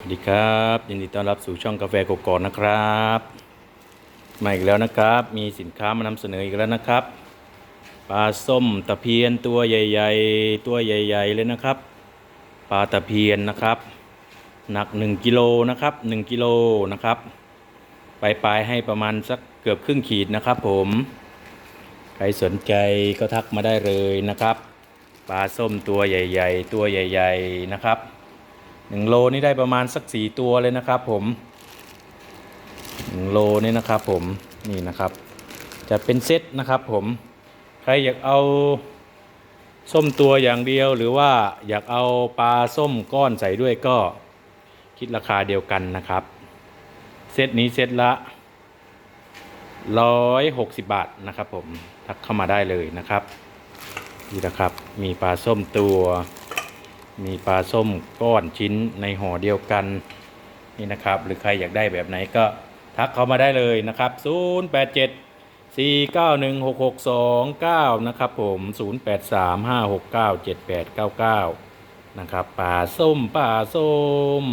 สวัสดีครับยินดีต้อนรับสู่ช่องกาแฟกกอกนะครับมาอีกแล้วนะครับ มีสินค้ามานำเสนออีกแล้วนะครับปลาส้มตะเพียนตัวใหญ่ ๆ ตัวใหญ่ ๆ เลยนะครับปลาตะเพียนนะครับหนัก 1กิโลนะครับ1กิโลนะครับไปปลายๆให้ประมาณสักเกือบครึ่งขีดนะครับ ผมใครสนใจก็ทักมาได้เลยนะครับปลาส้มตัวใหญ่ ๆ ตัวใหญ่ ๆ นะครับ หนึ่งโลนี่ได้ประมาณสักสี่ตัวเลยนะครับ ผมหนึ่งโลนี่นะครับ ผมนี่นะครับ จะเป็นเซตนะครับ ผมใครอยากเอาส้มตัวอย่างเดียวหรือว่าอยากเอาปลาส้มก้อนใส่ด้วยก็คิดราคาเดียวกันนะครับ เซตนี้เซตละร้อยหกสิบบาทนะครับ ผมทักเข้ามาได้เลยนะครับนี่นะครับ มีปลาส้มตัว มีปลาส้มก้อนชิ้นในห่อเดียวกันนี่นะครับ หรือใครอยากได้แบบไหนก็ทักเข้ามาได้เลยนะครับ 087 491 6629 นะครับผม 083 569 7899 นะครับปลาส้มปลาส้ม